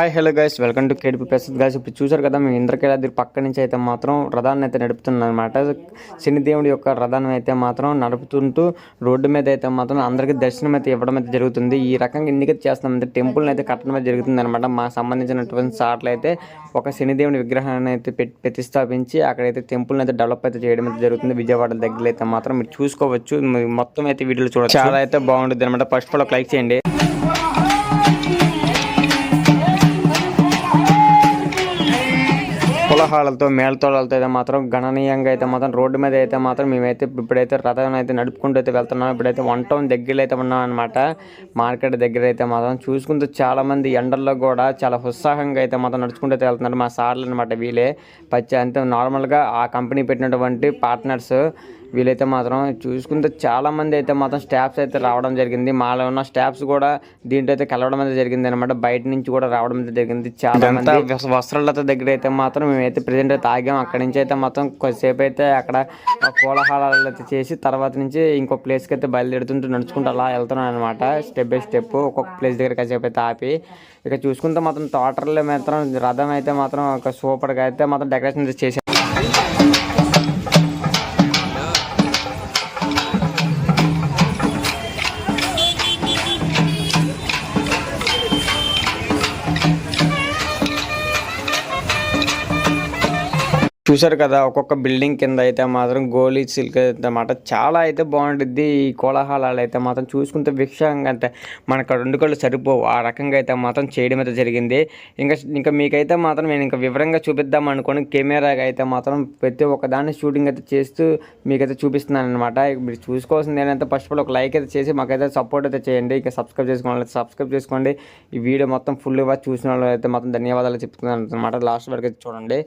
Hi hello guys welcome to KDP Prasad guys ఇప్పుడు చూసారు కదా మేము ఇంద్రకేలాద్రి పక్క నుంచి అయితే మాత్రం రథాన్ని అయితే నడుపుతున్నాం అనమాట శనిదేవుడి యొక్క రథాన్ని అయితే మాత్రం నడుపుతుంటూ రోడ్డు మీద అయితే మాత్రం అందరికీ దర్శనం అయితే ఇవ్వడం అయితే జరుగుతుంది. ఈ రకంగా ఎందుకైతే చేస్తున్నాం అంటే టెంపుల్ని అయితే కట్టడం అయితే జరుగుతుంది అనమాట మాకు సంబంధించినటువంటి సార్లు అయితే ఒక శనిదేవుని విగ్రహాన్ని అయితే పెట్టి ప్రతిష్టాపించి అక్కడైతే టెంపుల్ని అయితే డెవలప్ అయితే చేయడం అయితే జరుగుతుంది. విజయవాడ దగ్గర అయితే మాత్రం మీరు చూసుకోవచ్చు. మొత్తం అయితే వీడియోలు చూడవచ్చు చాలా అయితే బాగుంటుంది అనమాట ఫస్ట్ ఆఫ్ ఆల్ ఒక లైక్ చేయండి. కోలాహలతో మేళతోళాలతో అయితే మాత్రం గణనీయంగా అయితే మాత్రం రోడ్డు మీద అయితే మాత్రం మేమైతే ఇప్పుడైతే రథం అయితే నడుపుకుంటూ అయితే వెళ్తున్నాం. ఇప్పుడైతే వన్ టౌన్ దగ్గరలో అయితే ఉన్నాం అనమాట మార్కెట్ దగ్గర అయితే మాత్రం చూసుకుంటూ చాలామంది ఎండల్లో కూడా చాలా ఉత్సాహంగా అయితే మాత్రం నడుచుకుంటూ అయితే వెళ్తున్నారు మా సార్లు అనమాట వీళ్ళే. పచ్చి అంతే నార్మల్గా ఆ కంపెనీ పెట్టినటువంటి పార్ట్నర్స్ వీళ్ళైతే మాత్రం చూసుకుంటే చాలా మంది అయితే మాత్రం స్టాఫ్స్ అయితే రావడం జరిగింది. మాలో ఉన్న స్టాఫ్స్ కూడా దీంట్లో అయితే కలవడం అయితే జరిగింది అనమాట బయట నుంచి కూడా రావడం అయితే జరిగింది చాలా మంది. వస్త్రాలత దగ్గర అయితే మాత్రం మేమైతే ప్రెజెంట్ అయితే ఆగాం. అక్కడి నుంచి అయితే మాత్రం కొద్దిసేపు అయితే అక్కడ కోలాహలాలు అయితే చేసి తర్వాత నుంచి ఇంకో ప్లేస్కి అయితే బయలుదేరుతుంటూ నడుచుకుంటూ అలా వెళ్తున్నాం అనమాట స్టెప్ బై స్టెప్ ఒక్కొక్క ప్లేస్ దగ్గర కాసేపు అయితే ఆపి ఇక చూసుకుంటే మాత్రం తోటర్లో మాత్రం రథం అయితే మాత్రం ఒక సూపర్గా అయితే మాత్రం డెకరేషన్ అయితే చూశారు కదా ఒక్కొక్క బిల్డింగ్ కింద అయితే మాత్రం గోలీ సిల్క్ అన్నమాట చాలా అయితే బాగుంటుంది ఈ కోలాహలాలు అయితే మాత్రం చూసుకుంటే విషయంగా అంటే మనకు రెండు కళ్ళు సరిపోవు. ఆ రకంగా అయితే మాత్రం చేయడం అయితే జరిగింది. ఇంకా ఇంకా మీకైతే మాత్రం నేను ఇంకా వివరంగా చూపిద్దాం అనుకోని కెమెరాగా అయితే మాత్రం ప్రతి ఒక్క దాన్ని షూటింగ్ అయితే చేస్తూ మీకైతే చూపిస్తున్నాను అనమాట మీరు చూసుకోవాల్సింది ఏంటంటే ఫస్ట్ ఆఫ్ ఆల్ ఒక లైక్ అయితే చేసి మాకైతే సపోర్ట్ అయితే చేయండి. ఇంకా సబ్స్క్రైబ్ చేసుకోవాలి సబ్స్క్రైబ్ చేసుకోండి. ఈ వీడియో మొత్తం ఫుల్గా చూసిన వాళ్ళు అయితే మాత్రం ధన్యవాదాలు చెప్తున్నాను అనమాట లాస్ట్ వరకు అయితే చూడండి.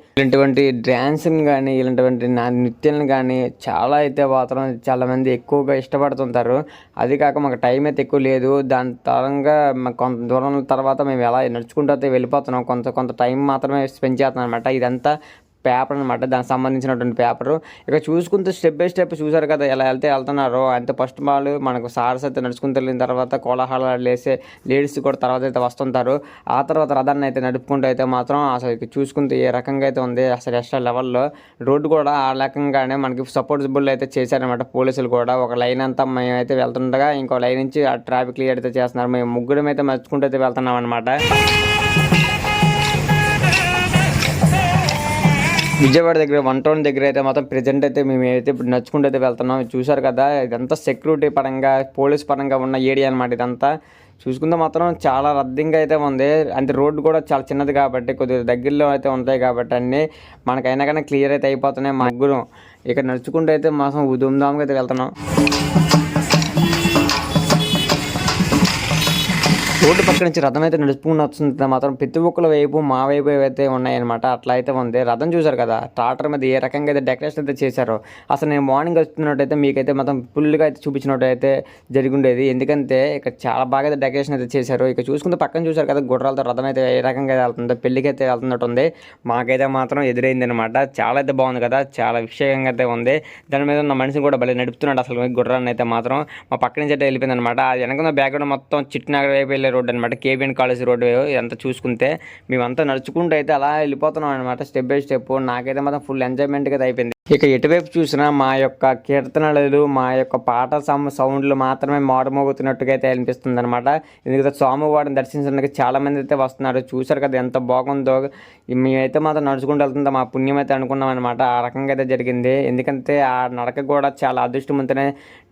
డ్యాన్స్ డ్యాన్స్ని కానీ ఇలాంటివంటి నా నృత్యాలను కానీ చాలా అయితే మాత్రం చాలామంది ఎక్కువగా ఇష్టపడుతుంటారు. అది కాక మాకు టైం అయితే ఎక్కువ లేదు. దాని తరంగా మాకు కొంత దూరం తర్వాత మేము ఎలా నడుచుకుంటూ అయితే వెళ్ళిపోతున్నాం. కొంత కొంత టైం మాత్రమే స్పెండ్ చేస్తున్నాం అనమాట ఇదంతా పేపర్ అనమాట దానికి సంబంధించినటువంటి పేపరు. ఇక చూసుకుంటే స్టెప్ బై స్టెప్ చూసారు కదా ఎలా వెళ్తే వెళ్తున్నారో. అంతే ఫస్ట్ వాళ్ళు మనకు సార్స్ అయితే నడుచుకుంటూ వెళ్ళిన తర్వాత కోలాహలాలు వేసే లేడీస్ కూడా తర్వాత అయితే వస్తుంటారు. ఆ తర్వాత రథాన్ని అయితే నడుపుకుంటూ అయితే మాత్రం అసలు చూసుకుంటే ఏ రకంగా అయితే ఉంది అసలు ఎక్స్ట్రా లెవెల్లో. రోడ్డు కూడా ఆ రకంగానే మనకి సపోర్టబుల్ అయితే చేశారనమాట పోలీసులు కూడా. ఒక లైన్ అంతా మేమైతే వెళ్తుండగా ఇంకో లైన్ నుంచి ఆ ట్రాఫిక్ క్లియర్ అయితే చేస్తున్నారు. మేము ముగ్గురం అయితే మర్చుకుంటూ అయితే వెళ్తున్నాం అనమాట విజయవాడ దగ్గర వన్ టౌన్ దగ్గర అయితే మాత్రం ప్రెజెంట్ అయితే మేము అయితే ఇప్పుడు నడుచుకుంటూ అయితే వెళ్తున్నాం చూసారు కదా ఇదంతా సెక్యూరిటీ పరంగా పోలీస్ పరంగా ఉన్న ఏరియా అనమాట ఇదంతా. చూసుకుంటే మాత్రం చాలా రద్దీగా అయితే ఉంది. అంటే రోడ్డు కూడా చాలా చిన్నది కాబట్టి కొద్దిగా దగ్గరలో అయితే ఉంటాయి కాబట్టి అన్నీ మనకైనా కానీ క్లియర్ అయితే అయిపోతున్నాయి మా ముగ్గురం. ఇక్కడ నడుచుకుంటూ అయితే మాత్రం దుమ్దామ్గా అయితే వెళ్తున్నాం. రోడ్డు పక్క నుంచి రథం అయితే నడుచుకుని వస్తుంది మాత్రం ప్రతి ఒక్కల వైపు మా వైపు అయితే ఉన్నాయన్నమాట అట్లా అయితే ఉంది. రథం చూసారు కదా ట్రాక్టర్ మీద ఏ రకంగా అయితే డెకరేషన్ అయితే చేశారో అసలు నేను మార్నింగ్ వస్తున్నట్టయితే మీకైతే మొత్తం ఫుల్గా అయితే చూపించినట్టు అయితే జరిగి ఉండేది ఎందుకంటే ఇక్కడ చాలా బాగా అయితే డెకరేషన్ అయితే చేశారు. ఇక చూసుకుంటే పక్కన చూసారు కదా గుర్రాలతో రథం అయితే ఏ రకంగా అయితే వెళ్తుందో పెళ్ళికి అయితే వెళ్తున్నట్టు ఉంది. మాకైతే మాత్రం ఎదురైంది అనమాట చాలా అయితే బాగుంది కదా చాలా విషయంగా అయితే ఉంది. దాని మీద ఉన్న మనిషిని కూడా భలే నడుపుతున్నాడు అసలు గుర్రాన్ని అయితే మాత్రం. మా పక్క నుంచి అయితే వెళ్ళిపోయింది అనమాట అది వెనక బ్యాక్గ్రౌండ్ మొత్తం చిట్నగర్ వైపు వెళ్ళే రోడ్ అనమాట కేబిఎన్ కాలేజ్ రోడ్డు ఇదంతా చూసుకుంటే మేమంతా నడుచుకుంటూ అయితే అలా వెళ్ళిపోతున్నాం అనమాట స్టెప్ బై స్టెప్. నాకైతే మాత్రం ఫుల్ ఎంజాయ్మెంట్గా అయితే అయిపోయింది. ఇక ఎటువైపు చూసినా మా యొక్క కీర్తనలు మా యొక్క పాట సమ్ సౌండ్లు మాత్రమే మారుమోగుతున్నట్టుగా అయితే అనిపిస్తుంది అనమాట ఎందుకంటే స్వామివారిని దర్శించడానికి చాలా మంది అయితే వస్తున్నారు. చూసారు కదా ఎంత బాగుందో. మేమైతే మాత్రం నడుచుకుంటూ వెళ్తుందో మా పుణ్యం అయితే అనుకున్నాం అనమాట ఆ రకంగా అయితే జరిగింది. ఎందుకంటే ఆ నడక కూడా చాలా అదృష్టవంతనే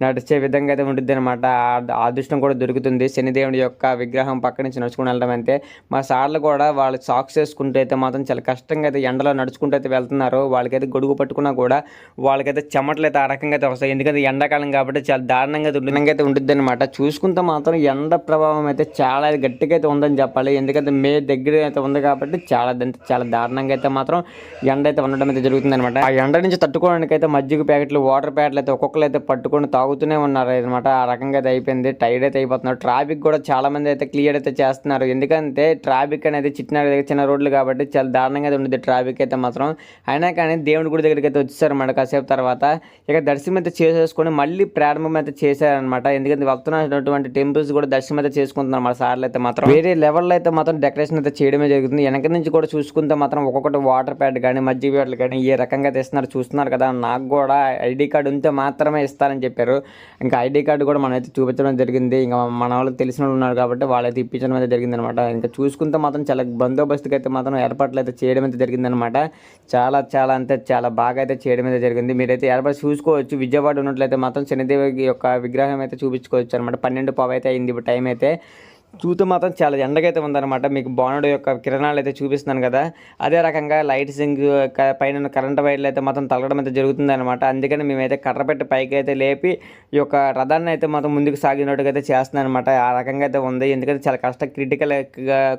నడిచే విధంగా అయితే ఉంటుంది అనమాట ఆ అదృష్టం కూడా దొరుకుతుంది. శనిదేవుడి యొక్క విగ్రహం పక్క నుంచి నడుచుకుని వెళ్ళడం అయితే మా సార్లు కూడా వాళ్ళు సాక్స్ వేసుకుంటూ అయితే మాత్రం చాలా కష్టంగా అయితే ఎండలో నడుచుకుంటూ అయితే వెళ్తున్నారు. వాళ్ళకైతే గొడుగు పట్టుకున్న కూడా వాళ్ళకైతే చెమటలు అయితే ఆ రకంగా అయితే వస్తాయి. ఎందుకంటే ఎండాకాలం కాబట్టి చాలా దారుణంగా దుర్ణంగా అయితే ఉంటుంది అనమాట చూసుకుంటే మాత్రం ఎండ ప్రభావం అయితే చాలా గట్టిగా అయితే ఉందని చెప్పాలి. ఎందుకంటే మే దగ్గర అయితే ఉంది కాబట్టి చాలా చాలా దారుణంగా అయితే మాత్రం ఎండ అయితే ఉండడం అయితే జరుగుతుంది అనమాట ఆ ఎండ నుంచి తట్టుకోవడానికి అయితే మజ్జిగ ప్యాకెట్లు వాటర్ ప్యాకెట్లు అయితే ఒక్కొక్కరు అయితే పట్టుకొని తాగుతూనే ఉన్నారు అనమాట ఆ రకంగా అయితే అయిపోయింది. టైర్డ్ అయితే అయిపోతున్నారు. ట్రాఫిక్ కూడా చాలా మంది అయితే క్లియర్ అయితే చేస్తున్నారు. ఎందుకంటే ట్రాఫిక్ అనేది చిన్న చిన్న రోడ్లు కాబట్టి చాలా దారుణంగా అయితే ఉంటుంది ట్రాఫిక్ అయితే మాత్రం. అయినా కానీ దేవుడి గుడి దగ్గరికి అయితే వచ్చేసారన్నమాట కాసేపు తర్వాత. ఇక దర్శనం అయితే చేసేసుకొని మళ్ళీ ప్రారంభం అయితే చేశారనమాట ఎందుకంటే వెళ్తున్నటువంటి టెంపుల్స్ కూడా దర్శనం అయితే చేసుకుంటున్నారు మన సార్లు అయితే మాత్రం. వేరే లెవెల్లో అయితే మాత్రం డెకరేషన్ అయితే చేయడమే జరుగుతుంది. వెనక నుంచి కూడా చూసుకుంటే మాత్రం ఒక్కొక్కటి వాటర్ ప్యాడ్ కానీ మజ్జిగ ప్యాడ్లు కానీ ఏ రకంగా తెస్తున్నారు చూస్తున్నారు కదా. నాకు కూడా ఐడి కార్డు ఉంటే మాత్రమే ఇస్తారని చెప్పారు. ఇంకా ఐడి కార్డు కూడా మనం అయితే చూపించడం జరిగింది. ఇంకా మన వాళ్ళకి తెలిసిన వాళ్ళు ఉన్నారు కాబట్టి వాళ్ళైతే ఇప్పించడం అయితే జరిగింది అనమాట ఇంకా చూసుకుంటే మాత్రం చాలా బందోబస్తుకి అయితే మాత్రం ఏర్పాట్లు అయితే చేయడం అయితే జరిగిందనమాట చాలా చాలా అంటే చాలా బాగా అయితే చేయడం అయితే జరిగింది. మీరైతే ఏర్పాటు చూసుకోవచ్చు. విజయవాడ ఉన్నట్లయితే మాత్రం శనిదేవి యొక్క విగ్రహం అయితే చూపించుకోవచ్చు అనమాట పన్నెండు పావు అయితే అయింది. ఇప్పుడు టైం అయితే చూస్తే మాత్రం చాలా ఎండగైతే ఉందన్నమాట. మీకు బాణుడు యొక్క కిరణాలు అయితే చూపిస్తున్నాను కదా. అదే రకంగా లైట్ సింగ్ పైన కరెంట్ వైర్లు అయితే మాత్రం తగలడం అయితే జరుగుతుంది అనమాట అందుకని మేమైతే కర్ర పెట్టి పైకి అయితే లేపి ఈ యొక్క రథాన్ని అయితే మాత్రం ముందుకు సాగినట్టుగా అయితే చేస్తున్నాను అనమాట ఆ రకంగా అయితే ఉంది. ఎందుకంటే చాలా కష్ట క్రిటికల్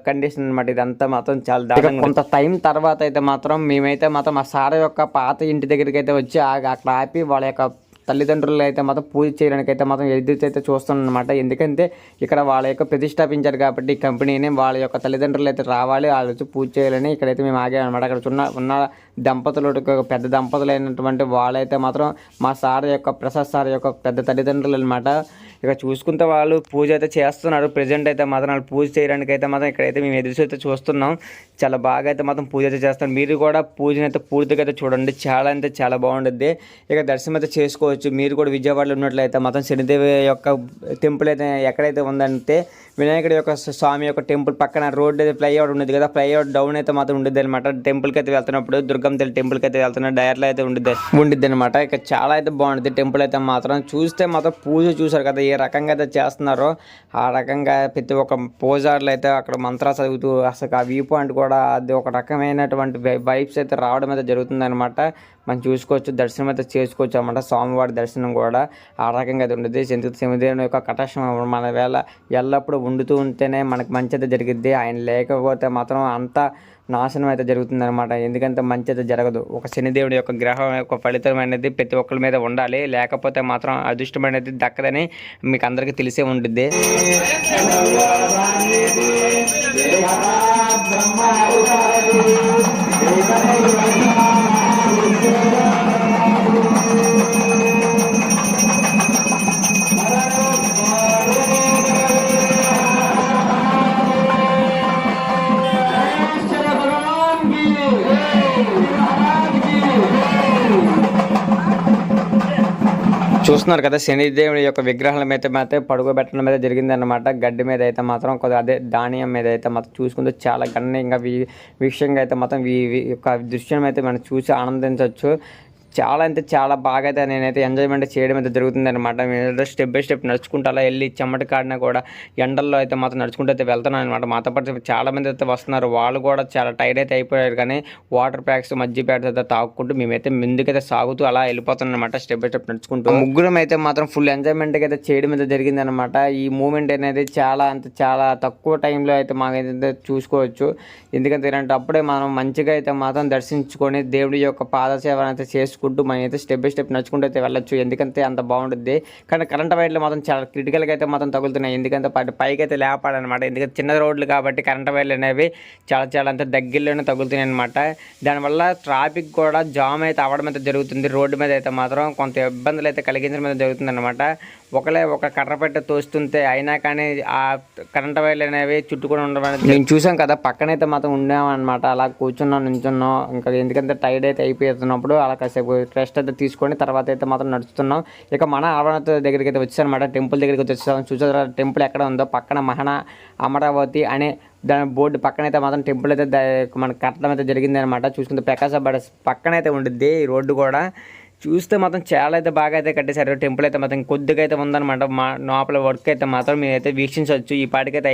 కండిషన్ అనమాట ఇదంతా మాత్రం చాలా దారుణంగా కొంత టైం తర్వాత అయితే మాత్రం మేమైతే మాత్రం మా సార్ యొక్క పాత ఇంటి దగ్గరికి అయితే వచ్చి ఆ- అక్కడ ఆపి వాళ్ళ యొక్క తల్లిదండ్రులు అయితే మాత్రం పూజ చేయడానికి అయితే మాత్రం ఎదురు చూస్తున్నమాట ఎందుకంటే ఇక్కడ వాళ్ళ యొక్క ప్రతిష్టాపించారు కాబట్టి ఈ కంపెనీని వాళ్ళ యొక్క తల్లిదండ్రులు అయితే రావాలి వాళ్ళు వచ్చి పూజ చేయాలని ఇక్కడైతే మేము ఆగామన్నమాట అక్కడ ఉన్న ఉన్న దంపతులు పెద్ద దంపతులు అయినటువంటి వాళ్ళైతే మాత్రం మా సార్ యొక్క ప్రసాద్ సార్ యొక్క పెద్ద తల్లిదండ్రులు అనమాట ఇక చూసుకుంటే వాళ్ళు పూజ అయితే చేస్తున్నారు. ప్రజెంట్ అయితే మాత్రం వాళ్ళు పూజ చేయడానికి అయితే మాత్రం ఇక్కడైతే మేము ఎదురు అయితే చూస్తున్నాం. చాలా బాగా అయితే మాత్రం పూజ అయితే చేస్తాం మీరు కూడా పూజను అయితే పూర్తిగా అయితే చూడండి. చాలా అంటే చాలా బాగుంటుంది ఇక దర్శనం అయితే చేసుకోవచ్చు. మీరు కూడా విజయవాడలో ఉన్నట్లయితే మాత్రం శనిదేవి యొక్క టెంపుల్ అయితే ఎక్కడైతే ఉందంటే వినాయకుడి యొక్క స్వామి యొక్క టెంపుల్ పక్కన రోడ్ అయితే ఫ్లైఓవర్ ఉండేది కదా. ఫ్లైఓవర్ డౌన్ అయితే మాత్రం ఉండేది అనమాట టెంపుల్కి అయితే వెళ్తున్నప్పుడు దుర్గం తల్లి టెంపుల్కి అయితే వెళ్తున్న డైర్లో అయితే ఉండేది ఉండిద్ది అనమాట ఇక చాలా అయితే బాగుంటుంది టెంపుల్ అయితే మాత్రం. చూస్తే మాత్రం పూజ చూసారు కదా ఏ రకంగా అయితే చేస్తున్నారో ఆ రకంగా ప్రతి ఒక్క పూజారులు అయితే అక్కడ మంత్రాలు చదువుతూ అసలు ఆ వ్యూ పాయింట్ కూడా అది ఒక రకమైనటువంటి వైబ్స్ అయితే రావడం అయితే జరుగుతుంది అనమాట మనం చూసుకోవచ్చు దర్శనం అయితే చేసుకోవచ్చు అనమాట స్వామివారి దర్శనం కూడా ఆ రకంగా అయితే ఉండేది ఎందుకంటే శివదేవుని యొక్క కటాక్షం మన వేళ ఎల్లప్పుడూ ఉండుతూ ఉంటేనే మనకు మంచి అయితే జరిగిద్ది ఆయన లేకపోతే మాత్రం అంత నాశనం అయితే జరుగుతుంది అనమాట ఎందుకంటే మంచి అయితే జరగదు ఒక శనిదేవుడి యొక్క గ్రహం యొక్క ఫలితం అనేది ప్రతి ఒక్కరి మీద ఉండాలి లేకపోతే మాత్రం అదృష్టం అనేది దక్కదని మీకు అందరికీ తెలిసే ఉంటుంది చూస్తున్నారు కదా శనిదేవుడి యొక్క విగ్రహాల మీద అయితే పడుకోబెట్టడం మీద జరిగింది అనమాట గడ్డి మీద అయితే మాత్రం కొద్దిగా అదే ధాన్యం మీద అయితే మాత్రం చూసుకుంటే చాలా గణనీయంగా వీ వీక్షంగా అయితే మాత్రం ఈ యొక్క దృశ్యం అయితే మనం చూసి ఆనందించవచ్చు. చాలా అంటే చాలా బాగా అయితే నేనైతే ఎంజాయ్మెంట్ చేయడం అయితే జరుగుతుంది అనమాట నేను స్టెప్ బై స్టెప్ నడుచుకుంటూ అలా వెళ్ళి చెమట కాడినా కూడా ఎండల్లో అయితే మాత్రం నడుచుకుంటూ అయితే వెళ్తున్నాను అనమాట మాతో పాటు చాలా మంది అయితే వస్తున్నారు. వాళ్ళు కూడా చాలా టైర్డ్ అయితే అయిపోయారు కానీ వాటర్ ప్యాక్స్ మజ్జి ప్యాక్స్ అయితే తాగుకుంటూ మేమైతే ముందుకైతే సాగుతూ అలా వెళ్ళిపోతున్నాం అనమాట స్టెప్ బై స్టెప్ నడుచుకుంటూ. ముగ్గురం అయితే మాత్రం ఫుల్ ఎంజాయ్మెంట్ అయితే చేయడం అయితే జరిగింది అనమాట ఈ మూమెంట్ అనేది చాలా అంటే చాలా తక్కువ టైంలో అయితే మాకైతే చూసుకోవచ్చు. ఎందుకంటే అప్పుడే మనం మంచిగా అయితే మాత్రం దర్శించుకొని దేవుడి యొక్క పాదసేవన అయితే నడుచుకుంటూ మనం అయితే స్టెప్ బై స్టెప్ నడుచుకుంటూ అయితే వెళ్ళొచ్చు. ఎందుకంటే అంత బాగుంటుంది కానీ కరెంట్ వైర్లు మాత్రం చాలా క్రిటికల్గా అయితే మాత్రం తగులుతున్నాయి. ఎందుకంటే పై- పైకి అయితే లేపాలన్నమాట ఎందుకంటే చిన్న రోడ్లు కాబట్టి కరెంట్ వైర్లు అనేవి చాలా చాలా అంత దగ్గరలోనే తగులుతున్నాయి అనమాట దానివల్ల ట్రాఫిక్ కూడా జామ్ అయితే అవ్వడం అయితే జరుగుతుంది. రోడ్డు మీద అయితే మాత్రం కొంత ఇబ్బందులు అయితే కలిగించడం అయితే జరుగుతుంది అనమాట ఒకలే ఒక కర్ర పెట్ట తోస్తుంటే అయినా కానీ ఆ కరెంట్ వైర్లు అనేవి చుట్టుకొని ఉండడం నేను చూసాం కదా పక్కనైతే మాత్రం ఉండేమన్నమాట అలా కూర్చున్నాం నించున్నాం ఇంకా ఎందుకంటే టైర్డ్ అయితే అయిపోతున్నప్పుడు అలా కాసేపు రెస్ట్ అయితే తీసుకొని తర్వాత అయితే మాత్రం నడుస్తున్నాం. ఇక మన ఆవరణ దగ్గరికి అయితే వచ్చానమాట టెంపుల్ దగ్గరికి వచ్చేసాం. చూసారా టెంపుల్ ఎక్కడ ఉందో? పక్కన మహన అమరావతి అనే దాని బోర్డు పక్కన అయితే మాత్రం టెంపుల్ అయితే ద- మనకు కట్టడం అయితే జరిగింది అనమాట చూసుకుంటే ప్రకాశ పక్కన అయితే ఉండిద్ది ఈ రోడ్డు కూడా. చూస్తే మాత్రం చాలా అయితే బాగా అయితే కట్టేశారు. టెంపుల్ అయితే మాత్రం కొద్దిగా అయితే ఉందన్నమాట. మా లోపల వర్క్ అయితే మాత్రం మీరు అయితే వీక్షించవచ్చు. ఈ పాటికైతే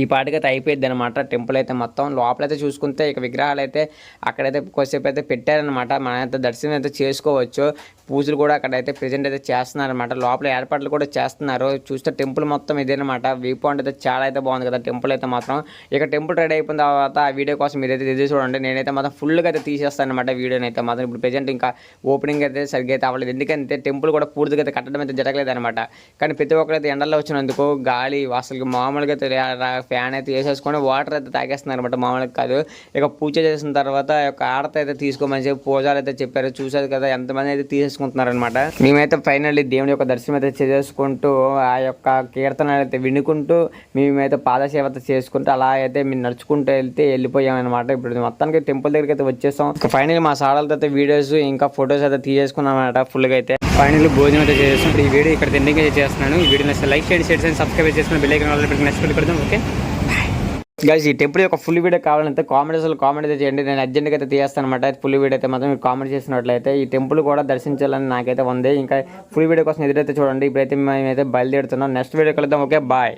ఈ ఈ పాటికైతే అయిపోయింది అనమాట టెంపుల్ అయితే మొత్తం లోపలైతే చూసుకుంటే ఇక విగ్రహాలు అయితే అక్కడైతే కొద్దిసేపు అయితే పెట్టారనమాట మనమైతే దర్శనం అయితే చేసుకోవచ్చు. పూజలు కూడా అక్కడైతే ప్రజెంట్ అయితే చేస్తున్నారనమాట లోపల ఏర్పాట్లు కూడా చేస్తున్నారు. చూస్తే టెంపుల్ మొత్తం ఇదేనమాట వ్యూ పాయింట్ అయితే చాలా అయితే బాగుంది కదా టెంపుల్ అయితే మాత్రం. ఇక టెంపుల్ రెడీ అయిపోయిన తర్వాత ఆ వీడియో కోసం మీరైతే ఇది చూడండి. నేనైతే మాత్రం ఫుల్గా అయితే తీసేస్తాను అనమాట వీడియోని అయితే మాత్రం. ఇప్పుడు ప్రజెంట్ ఇంకా ఓపెనింగ్ అయితే సరిగ్గా అయితే అవ్వలేదు. ఎందుకంటే టెంపుల్ కూడా పూర్తిగా అయితే కట్టడం అయితే జరగలేదు అనమాట కానీ ప్రతి ఒక్కరైతే ఎండల్లో వచ్చినందుకు గాలి అసలు మామూలుగా అయితే ఫ్యాన్ అయితే వేసేసుకొని వాటర్ అయితే తాగేస్తున్నారు అనమాట మామూలుగా కాదు. ఇక పూజ చేసిన తర్వాత ఆ యొక్క ఆడత అయితే తీసుకోమని చెప్పి పూజలు అయితే చెప్పారు. చూసారు కదా ఎంతమంది అయితే తీసేసుకుంటున్నారు అనమాట మేమైతే ఫైనల్లీ దేవుని యొక్క దర్శనం అయితే చేసేసుకుంటూ ఆ యొక్క కీర్తనలు అయితే వినుకుంటూ మేమైతే పాదసేవ చేసుకుంటూ అలా అయితే మేము నడుచుకుంటూ వెళ్తే వెళ్ళిపోయామన్నమాట ఇప్పుడు మొత్తానికి టెంపుల్ దగ్గరికి అయితే వచ్చేసాం. ఫైనల్ మా సాడలతో అయితే వీడియోస్ ఇంకా ఫొటోస్ అయితే తీసేసుకున్నాం అనమాట ఫుల్గా అయితే. ఫైనల్ భోజనం అయితే చేస్తాం ఇప్పుడు ఈ వీడియో ఇక్కడ ఎండింగ్ అయితే చేస్తున్నాను. ఈ వీడియో నచ్చితే లైక్ చేయండి షేర్ చేయండి సబ్స్క్రైబ్ చేసుకుని bell icon next video okay? Guys ఈ టెంపుల్ యొక్క ఫుల్ వీడియో కావాలంటే కామెంట్ అసలు కామెంట్ అయితే చేయండి. నేను అర్జెంట్గా అయితే తీస్తాను అనమాట ఫుల్ వీడియో అయితే మాత్రం మీరు కామెంట్ చేసినట్లయితే ఈ టెంపుల్ కూడా దర్శించాలని నాకైతే ఉంది. ఇంకా ఫుల్ వీడియో కోసం ఎదురైతే చూడండి. ఇప్పుడైతే మేమైతే బయలుదేరుతున్నాం. నెక్స్ట్ వీడియో కలుద్దాం. ఓకే? బాయ్